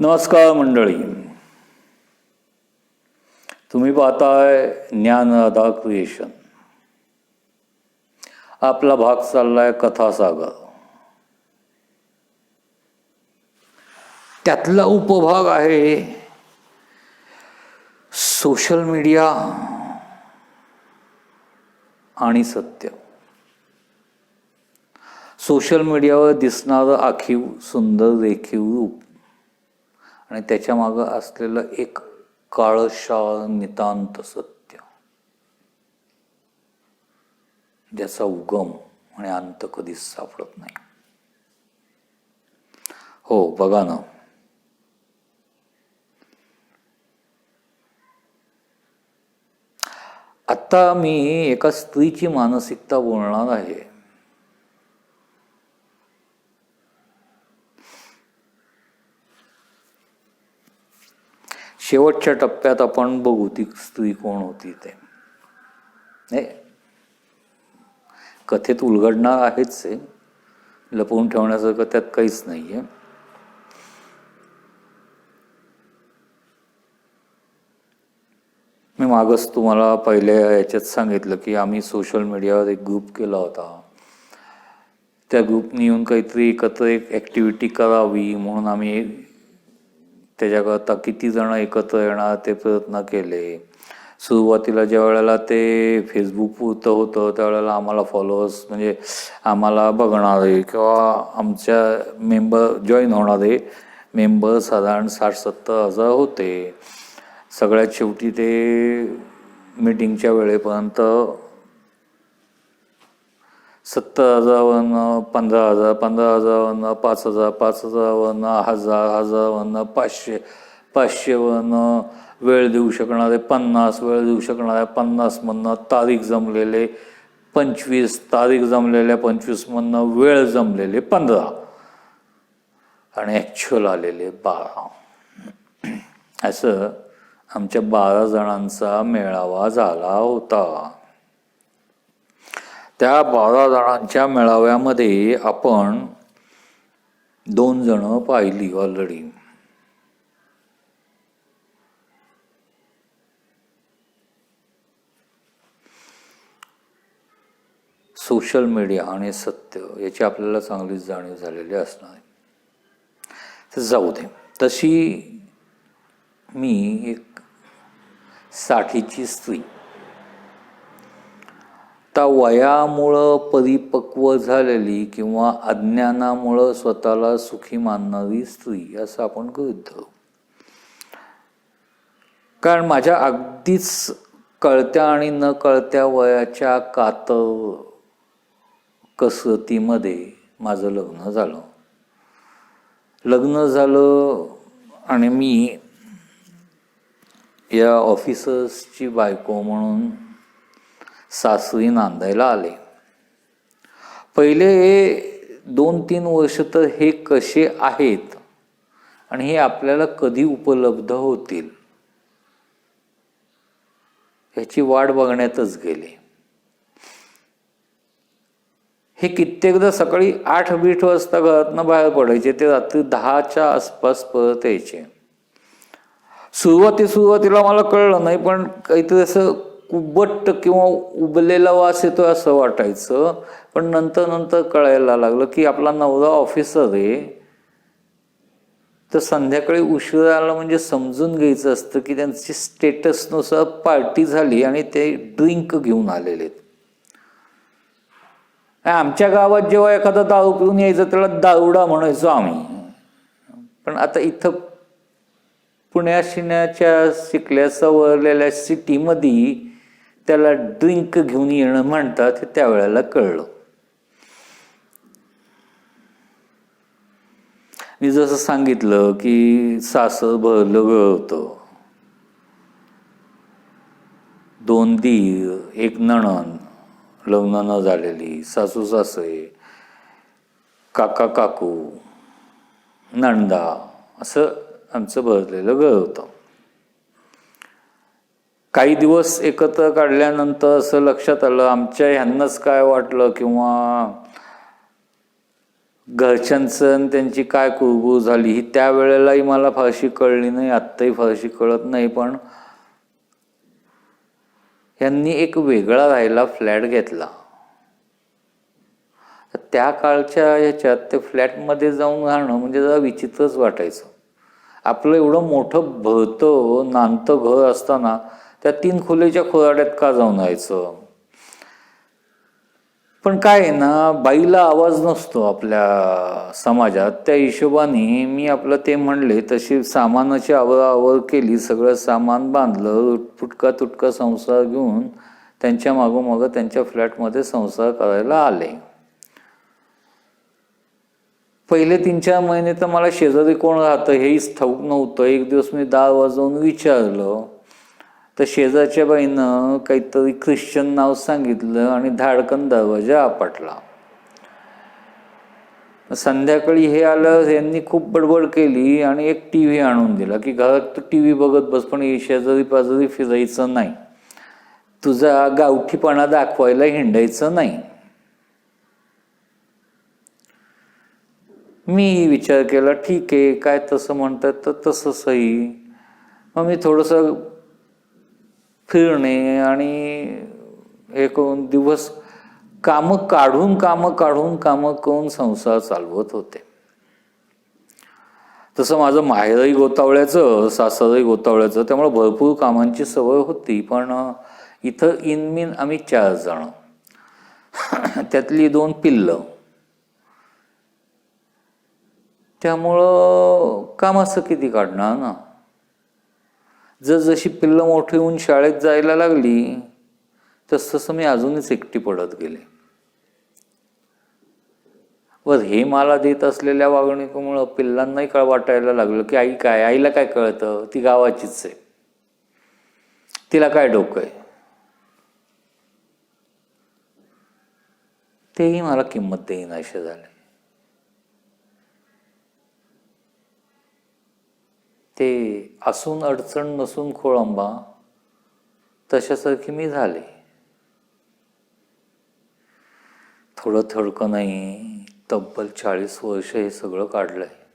नमस्कार मंडळी. तुम्ही पाहताय ज्ञानदा क्रिएशन. आपला भाग चाललाय कथासागर. त्यातला उपभाग आहे सोशल मीडिया आणि सत्य. सोशल मीडियावर दिसणारं आखीव सुंदर रेखीव रूप. आणि त्याच्या मागं असलेलं एक काळशाळ नितांत सत्य. ज्याचा उगम आणि अंत कधीच सापडत नाही. हो बघा ना. आता मी एका स्त्रीची मानसिकता बोलणार आहे. शेवटच्या टप्प्यात आपण बघू ती स्त्री कोण होती ते. नाही कथेत उलगडणार आहेच आहे लपवून ठेवण्यासारखं त्यात काहीच नाही आहे मी मागच तुम्हाला पहिल्या याच्यात सांगितलं की आम्ही सोशल मीडियावर एक ग्रुप केला होता. त्या ग्रुपनी येऊन काहीतरी एकत्र एक ॲक्टिव्हिटी करावी म्हणून आम्ही त्याच्याकरता किती जण एकत्र येणार ते प्रयत्न केले. सुरुवातीला ज्या वेळेला ते फेसबुक पुरतं होतं त्यावेळेला आम्हाला फॉलोअर्स म्हणजे आम्हाला बघणारे किंवा आमच्या मेंबर जॉईन होणारे मेंबर साधारण साठ सत्तर हजार होते. सगळ्यात शेवटी ते मीटिंगच्या वेळेपर्यंत सत्तर हजारवरनं पंधरा हजार पंधरा हजारवरनं पाच हजार पाच हजारवरनं हजार हजारवरनं पाचशे पाचशेवरनं वेळ देऊ शकणारे पन्नास वेळ देऊ शकणाऱ्या पन्नासमधनं तारीख जमलेले पंचवीस तारीख जमलेल्या पंचवीसमधनं वेळ जमलेले पंधरा. आणि ॲक्च्युअल आलेले बारा. असं आमच्या बारा जणांचा मेळावा झाला होता. त्या बारा जणांच्या मेळाव्यामध्ये आपण दोन जण पाहिली ऑलरेडी सोशल मीडिया आणि सत्य याची आपल्याला चांगलीच जाणीव झालेली असणार. तर जाऊ दे. तशी मी एक साठीची स्त्री आता वयामुळं परिपक्व झालेली किंवा अज्ञानामुळं स्वतःला सुखी मानणारी स्त्री असं आपण गृहित धरू. कारण माझ्या अगदीच कळत्या आणि न कळत्या वयाच्या कातर कसरतीमध्ये माझं लग्न झालं. लग्न झालं आणि मी या ऑफिसर्सची बायको म्हणून सासरी नांदायला आले. पहिले दोन तीन वर्ष तर हे कसे आहेत आणि हे आपल्याला कधी उपलब्ध होतील ह्याची वाट बघण्यातच गेले. हे कित्येकदा सकाळी आठ बीठ वाजता घरातनं बाहेर पडायचे ते रात्री दहाच्या आसपास परत यायचे. सुरुवाती सुरुवातीला मला कळलं नाही पण काहीतरी असं कुबट किंवा उबलेला वास येतोय असं वाटायचं. पण नंतर नंतर कळायला लागलं की आपला नवरा ऑफिसर आहे. तर संध्याकाळी उशीर आला म्हणजे समजून घ्यायचं असतं की त्यांची स्टेटसनुसार पार्टी झाली आणि ते ड्रिंक घेऊन आलेले आहेत. आमच्या गावात जेव्हा एखादा दारू पिऊन यायचं त्याला दारुडा म्हणायचो आम्ही. पण आता इथं पुण्या शिण्याच्या शिकल्या सवरलेल्या सिटीमध्ये त्याला ड्रिंक घेऊन येणं म्हणतात हे त्यावेळेला कळलं. मी जसं सांगितलं की सास भरलं होतं दोन दीर एक नणन लग्न न झालेली सासू सासरे काका काकू नंदा असं आमचं भरलेलं गळ होतं काही दिवस एकत्र काढल्यानंतर असं लक्षात आलं आमच्या ह्यांनाच काय वाटलं किंवा घरच्यांचं आणि त्यांची काय कुरबू झाली ही त्यावेळेलाही मला फारशी कळली नाही आत्ताही फारशी कळत नाही पण ह्यांनी एक वेगळा राहायला फ्लॅट घेतला. तर त्या काळच्या ह्याच्यात ते फ्लॅटमध्ये जाऊन राहणं म्हणजे जरा विचित्रच वाटायचं. आपलं एवढं मोठं भरतं नानतं घर असताना त्या तीन खोलीच्या खोराड्यात का जाऊन राहायचं पण काय आहे ना बाईला आवाज नसतो आपल्या समाजात. त्या हिशोबाने मी आपलं ते म्हणले तशी सामानाची आवराआवर केली सगळं सामान बांधलं फुटका तुटका संसार घेऊन त्यांच्या मागोमागं त्यांच्या फ्लॅटमध्ये संसार करायला आले. पहिले तीन चार महिने तर मला शेजारी कोण राहतं हेच ठाऊक नव्हतं. एक दिवस मी दार वाजवून विचारलं तर शेजारच्या बाईनं काहीतरी ख्रिश्चन नाव सांगितलं आणि धाडकन दरवाजा आपटला. संध्याकाळी हे आलं यांनी खूप बडबड केली आणि एक टी व्ही आणून दिला की घरात तू टी व्ही बघत बस पण शेजारी पाजारी फिरायचं नाही. तुझा गावठीपणा दाखवायला हिंडायचं नाही. मी विचार केला ठीक आहे काय तसं म्हणतात तर तसं सही मग मी थोडंसं फिरणे आणि हे करून दिवस कामं काढून कामं काढून कामं करून संसार चालवत होते. तसं माझं माहेरही गोतावळ्याचं सासरही गोतावळ्याचं त्यामुळे भरपूर कामांची सवय होती पण इथं इनमिन आम्ही चार जण. त्यातली दोन पिल्लं. त्यामुळं कामाचं किती काढणार ना? जसजशी पिल्लं मोठी होऊन शाळेत जायला लागली तस तसं मी अजूनच एकटी पडत गेले. व हे मला देत असलेल्या वागणुकीमुळं पिल्लांनाही कळ वाटायला लागलं की आई काय आईला काय कळतं? ती गावाचीच आहे. तिला काय डोकं आहे? तेही मला किंमत देईनाशे झाले ते असून अडचण नसून खोळंबा तशासारखी मी झाले. थोडं थडकं नाही तब्बल चाळीस वर्ष हे सगळं काढलंय.